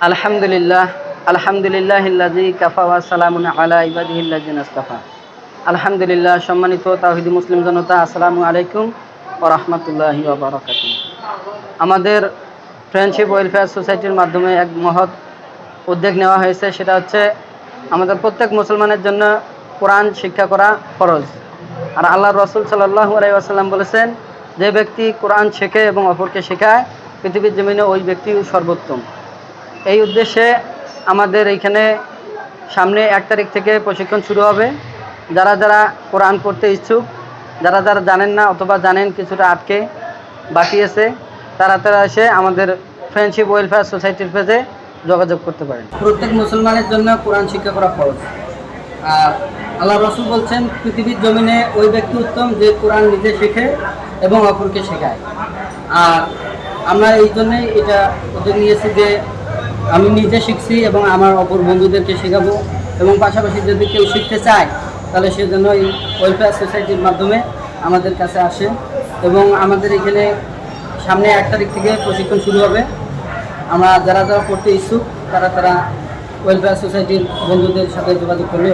আলহামদুলিল্লাহ আলহামদুলিল্লাহ ইল্লাজি কাফা ওয়া সালামুন আলা আলহামদুলিল্লাহ, সম্মানিত তাহিদি মুসলিম জনতা, আসসালামু আলাইকুম ও রহমতুল্লাহি বারাকাতুহ। আমাদের ফ্রেন্ডশিপ ওয়েলফেয়ার সোসাইটির মাধ্যমে এক মহৎ উদ্যোগ নেওয়া হয়েছে, সেটা হচ্ছে আমাদের প্রত্যেক মুসলমানের জন্য কোরআন শিক্ষা করা ফরজ। আর আল্লাহ রসুল সাল্লাহ আলাইসাল্লাম বলেছেন, যে ব্যক্তি কোরআন শেখে এবং অপরকে শেখায়, পৃথিবীর জমিনে ওই ব্যক্তি সর্বোত্তম। এই উদ্দেশ্যে আমাদের এইখানে সামনে এক তারিখ থেকে প্রশিক্ষণ শুরু হবে। যারা যারা কোরআন পড়তে ইচ্ছুক, যারা যারা জানেন না অথবা জানেন কিছুটা আটকে বাকি আছে, তারা তারা এসে আমাদের ফ্রেন্ডশিপ ওয়েলফেয়ার সোসাইটির পেজে যোগাযোগ করতে পারেন। প্রত্যেক মুসলমানের জন্য কোরআন শিক্ষা করা ফরজ। আর আল্লাহ রসুল বলছেন, পৃথিবীর জমিনে ওই ব্যক্তি উত্তম যে কোরআন নিজে শেখে এবং অপরকে শেখায়। আর আমরা এই জন্যই এটা উদ্যোগ নিয়েছি যে আমি নিজে শিখছি এবং আমার অপর বন্ধুদেরকে শেখাবো এবং পাশাপাশি যদি কেউ শিখতে চায়, তাহলে সেজন্য এই ওয়েলফেয়ার সোসাইটির মাধ্যমে আমাদের কাছে আসে এবং আমাদের এখানে সামনে এক তারিখ থেকে প্রশিক্ষণ শুরু হবে। আমরা যারা যারা পড়তে ইচ্ছুক, তারা তারা ওয়েলফেয়ার সোসাইটির বন্ধুদের সাথে যোগাযোগ করলে